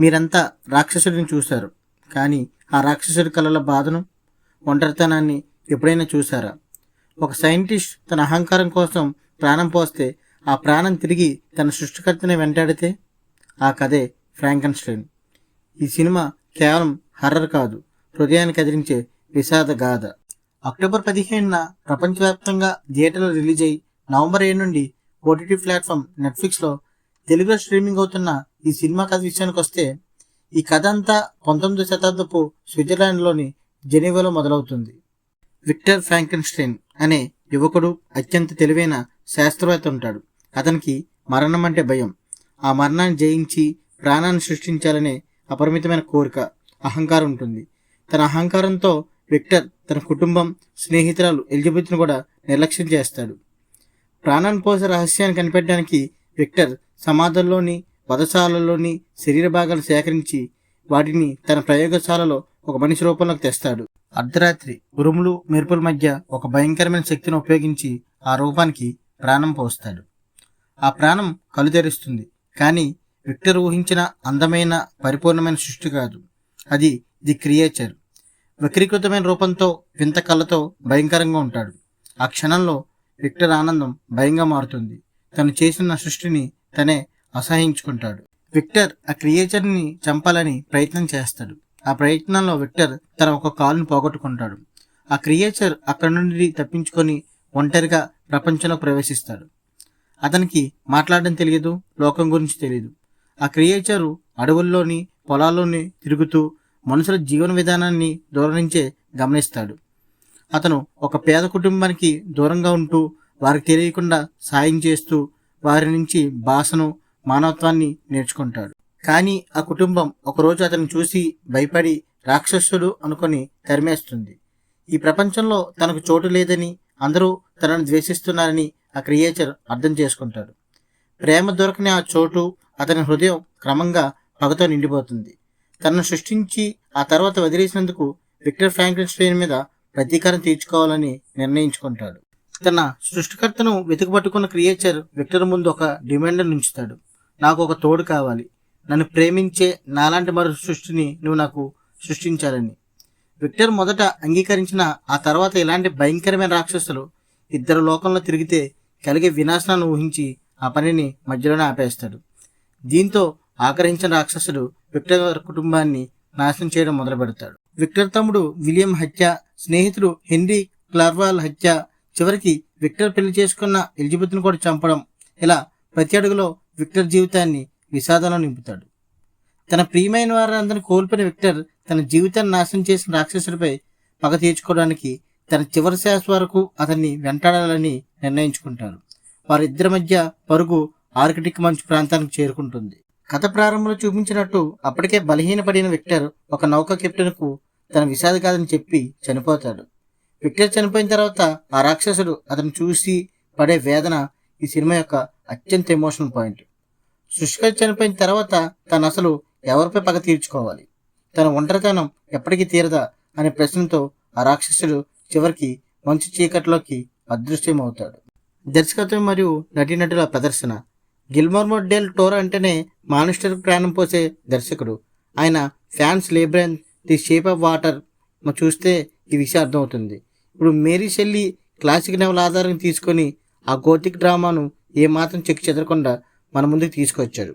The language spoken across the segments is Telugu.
మీరంతా రాక్షసుడిని చూశారు. కానీ ఆ రాక్షసుడి కళల బాధను ఒంటరితనాన్ని ఎప్పుడైనా చూసారా ఒక సైంటిస్ట్ తన అహంకారం కోసం ప్రాణం పోస్తే ఆ ప్రాణం తిరిగి తన సృష్టికర్తని వెంటాడితే? ఆ కథే ఫ్రాంకన్స్టైన్. ఈ సినిమా కేవలం హర్రర్ కాదు హృదయాన్ని కదిలించే విషాద గాథ. అక్టోబర్ పదిహేనున ప్రపంచవ్యాప్తంగా థియేటర్లో రిలీజ్ అయ్యి నవంబర్ ఏడు నుండి ఓటీటీ ప్లాట్ఫామ్ నెట్ఫ్లిక్స్లో తెలుగులో స్ట్రీమింగ్ అవుతున్న ఈ సినిమా కథ విషయానికి వస్తే ఈ కథ అంతా పంతొమ్మిదో శతాబ్దపు స్విట్జర్లాండ్లోని జెనీవాలో మొదలవుతుంది. విక్టర్ ఫ్రాంకెన్స్టైన్ అనే యువకుడు అత్యంత తెలివైన శాస్త్రవేత్త ఉంటాడు. అతనికి మరణం అంటే భయం. ఆ మరణాన్ని జయించి ప్రాణాన్ని సృష్టించాలనే అపరిమితమైన కోరిక అహంకారం ఉంటుంది. తన అహంకారంతో విక్టర్ తన కుటుంబం స్నేహితురాలు ఎలిజబెత్ను కూడా నిర్లక్ష్యం చేస్తాడు. ప్రాణాన్ని పోసే రహస్యాన్ని కనిపెట్టడానికి విక్టర్ సమాధుల్లోని వధశాలలోని శరీర భాగాలు సేకరించి వాటిని తన ప్రయోగశాలలో ఒక మనిషి రూపంలోకి తెస్తాడు. అర్ధరాత్రి ఉరుములు మెరుపుల మధ్య ఒక భయంకరమైన శక్తిని ఉపయోగించి ఆ రూపానికి ప్రాణం పోస్తాడు. ఆ ప్రాణం కలు తెరుస్తుంది కానీ విక్టర్ ఊహించిన అందమైన పరిపూర్ణమైన సృష్టి కాదు. అది ది క్రియేచర్. వక్రీకృతమైన రూపంతో వింత కళ్ళతో భయంకరంగా ఉంటాడు. ఆ క్షణంలో విక్టర్ ఆనందం భయంగా మారుతుంది. తను చేసిన సృష్టిని తనే అసహించుకుంటాడు. విక్టర్ ఆ క్రియేచర్ని చంపాలని ప్రయత్నం చేస్తాడు. ఆ ప్రయత్నంలో విక్టర్ తన ఒక కాలును పోగొట్టుకుంటాడు. ఆ క్రియేచర్ అక్కడి నుండి తప్పించుకొని ఒంటరిగా ప్రపంచంలో ప్రవేశిస్తాడు. అతనికి మాట్లాడడం తెలియదు లోకం గురించి తెలియదు ఆ క్రియేచరు అడవుల్లోని పొలాల్లోని తిరుగుతూ మనుషుల జీవన విధానాన్ని దూరం నుంచే గమనిస్తాడు. అతను ఒక పేద కుటుంబానికి దూరంగా ఉంటూ వారికి తెలియకుండా సాయం చేస్తూ వారి నుంచి భాషను మానవత్వాన్ని నేర్చుకుంటాడు. కానీ ఆ కుటుంబం ఒకరోజు అతను చూసి భయపడి రాక్షసుడు అనుకొని తరిమేస్తుంది. ఈ ప్రపంచంలో తనకు చోటు లేదని అందరూ తనను ద్వేషిస్తున్నారని ఆ క్రియేచర్ అర్థం చేసుకుంటాడు. ప్రేమ దొరకని ఆ చోటు అతని హృదయం క్రమంగా పగతో నిండిపోతుంది. తనను సృష్టించి ఆ తర్వాత వదిలేసినందుకు విక్టర్ ఫ్రాంక్లిన్ మీద ప్రతీకారం తీర్చుకోవాలని నిర్ణయించుకుంటాడు. తన సృష్టికర్తను వెతుకుపట్టుకున్న క్రియేచర్ విక్టర్ ముందు ఒక డిమాండ్ ఉంచుతాడు. నాకు ఒక తోడు కావాలి. నన్ను ప్రేమించే నాలాంటి మరో సృష్టిని నువ్వు నాకు సృష్టించాలని. విక్టర్ మొదట అంగీకరించిన ఆ తర్వాత ఇలాంటి భయంకరమైన రాక్షసులు ఇద్దరు లోకంలో తిరిగితే కలిగే వినాశనాన్ని ఊహించి ఆ పనిని మధ్యలోనే ఆపేస్తాడు. దీంతో ఆగ్రహించిన రాక్షసుడు విక్టర్ కుటుంబాన్ని నాశనం చేయడం మొదలు పెడతాడు విక్టర్ తమ్ముడు విలియం హత్య స్నేహితుడు హెన్రీ క్లార్వాల్ హత్య చివరికి విక్టర్ పెళ్ళి చేసుకున్న ఎలిజబెత్ను కూడా చంపడం ఇలా ప్రతి అడుగులో విక్టర్ జీవితాన్ని విషాదంలో నింపుతాడు. తన ప్రియమైన వారందరిని కోల్పోయిన విక్టర్ తన జీవితాన్ని నాశనం చేసిన రాక్షసుడిపై పగ తీర్చుకోవడానికి తన చివరి శాస వరకు అతన్ని వెంటాడాలని నిర్ణయించుకుంటారు. వారిద్దరి మధ్య పరుగు ఆర్కిటిక్ మంచు ప్రాంతానికి చేరుకుంటుంది. కథ ప్రారంభంలో చూపించినట్టు అప్పటికే బలహీనపడిన విక్టర్ ఒక నౌక కెప్టెన్కు తన విషాద కాదని చెప్పి చనిపోతాడు. విక్టర్ చనిపోయిన తర్వాత ఆ రాక్షసుడు అతను చూసి పడే వేదన ఈ సినిమా యొక్క అత్యంత ఎమోషనల్ పాయింట్ సృష్టికర్ చనిపోయిన తర్వాత తను అసలు ఎవరిపై పగ తీర్చుకోవాలి? తన ఒంటరితనం ఎప్పటికీ తీరదా? అనే ప్రశ్నతో ఆ రాక్షసుడు చివరికి మంచు చీకట్లోకి అదృశ్యం అవుతాడు దర్శకత్వం మరియు నటీనటుల ప్రదర్శన. గిల్మోర్మో డెల్ టోర్ అంటేనే మానిస్టర్ ప్రాణం పోసే దర్శకుడు. ఆయన Pan's Labyrinth the shape of water చూస్తే ఈ విషయం అర్థమవుతుంది. ఇప్పుడు మేరీ షెల్లి క్లాసిక్ నవల ఆధారం తీసుకొని ఆ గోతిక్ డ్రామాను ఏమాత్రం చెక్కి చెదరకుండా మన ముందుకు తీసుకొచ్చాడు.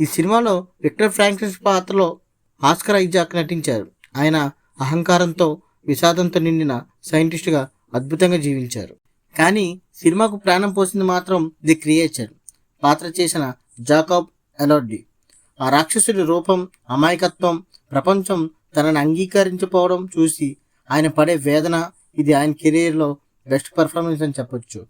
ఈ సినిమాలో విక్టర్ ఫ్రాంక్సిస్ పాత్రలో ఆస్కర్ ఐజాక్ నటించారు. ఆయన అహంకారంతో విషాదంతో నిండిన సైంటిస్టుగా అద్భుతంగా జీవించారు. కానీ సినిమాకు ప్రాణం పోసింది మాత్రం ది క్రియేచర్. పాత్ర చేసిన జాకాబ్ ఎలోడ్డి ఆ రాక్షసుడి రూపం అమాయకత్వం ప్రపంచం తనను అంగీకరించకపోవడం చూసి ఆయన పడే వేదన ఇది ఆయన కెరీర్లో బెస్ట్ పర్ఫార్మెన్స్ అని చెప్పొచ్చు.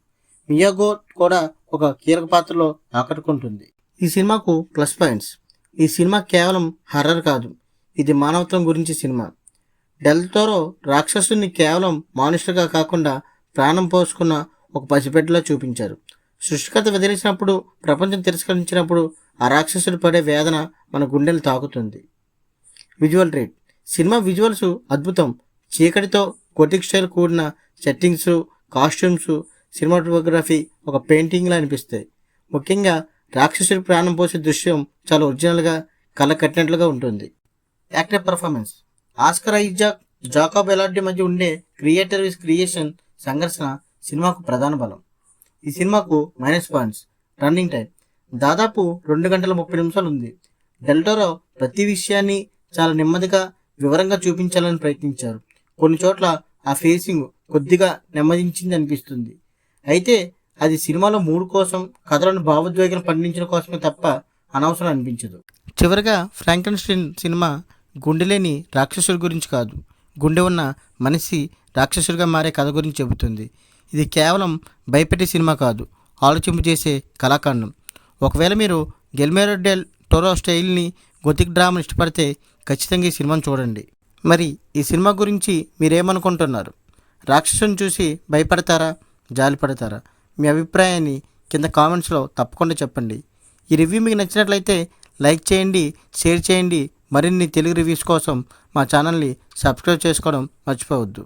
మియాగో కూడా ఒక కీలక పాత్రలో ఆకట్టుకుంటుంది. ఈ సినిమాకు ప్లస్ పాయింట్స్. ఈ సినిమా కేవలం హర్రర్ కాదు ఇది మానవత్వం గురించి సినిమా. డెల్తోరో రాక్షసుని కేవలం మానుషులుగా కాకుండా ప్రాణం పోసుకున్న ఒక పసిపెట్టలో చూపించారు. సృష్టికర్త వదిలేసినప్పుడు ప్రపంచం తిరస్కరించినప్పుడు ఆ రాక్షసుడు పడే వేదన మన గుండెలు తాకుతుంది. Visual rate. సినిమా విజువల్స్ అద్భుతం. చీకటితో కొటిక్ స్టైల్ కూడిన సెట్టింగ్స్ కాస్ట్యూమ్స్ సినిమాటోగ్రఫీ ఒక పెయింటింగ్లా అనిపిస్తాయి. ముఖ్యంగా రాక్షసుడి ప్రాణం పోసే దృశ్యం చాలా ఒరిజినల్గా కళ్ళ కట్టినట్లుగా ఉంటుంది. Actor performance. Oscar Isaac Jacob ఎలాంటి మధ్య ఉండే క్రియేటర్ విత్ క్రియేషన్ సంఘర్షణ సినిమాకు ప్రధాన బలం. ఈ సినిమాకు మైనస్ పాయింట్స్. Running time. దాదాపు రెండు గంటల ముప్పై నిమిషాలు ఉంది. డెల్టోరో ప్రతి విషయాన్ని చాలా నెమ్మదిగా వివరంగా చూపించాలని ప్రయత్నించారు. కొన్ని చోట్ల ఆ ఫేసింగ్ కొద్దిగా నెమ్మదించింది అనిపిస్తుంది. అయితే అది సినిమాలో మూడు కోసం కథలను భావోద్వేగం పండించడం కోసమే తప్ప అనవసరం అనిపించదు. చివరగా ఫ్రాంకెన్స్టీన్ సినిమా గుండెలేని రాక్షసుడి గురించి కాదు. గుండె ఉన్న మనిషి రాక్షసుడిగా మారే కథ గురించి చెబుతుంది. ఇది కేవలం భయపెట్టే సినిమా కాదు ఆలోచింపు చేసే కళాఖండం ఒకవేళ మీరు గెల్మేరో డెల్ టోరో స్టైల్ని గొతిక్ డ్రామాని ఇష్టపడితే ఖచ్చితంగా ఈ సినిమాను చూడండి. మరి ఈ సినిమా గురించి మీరేమనుకుంటున్నారు? రాక్షసుని చూసి భయపడతారా? జాలిపడతారా? మీ అభిప్రాయాన్ని కింద కామెంట్స్లో తప్పకుండా చెప్పండి. ఈ రివ్యూ మీకు నచ్చినట్లయితే లైక్ చేయండి షేర్ చేయండి. మరిన్ని తెలుగు రివ్యూస్ కోసం మా ఛానల్ని సబ్స్క్రైబ్ చేసుకోవడం మర్చిపోవద్దు.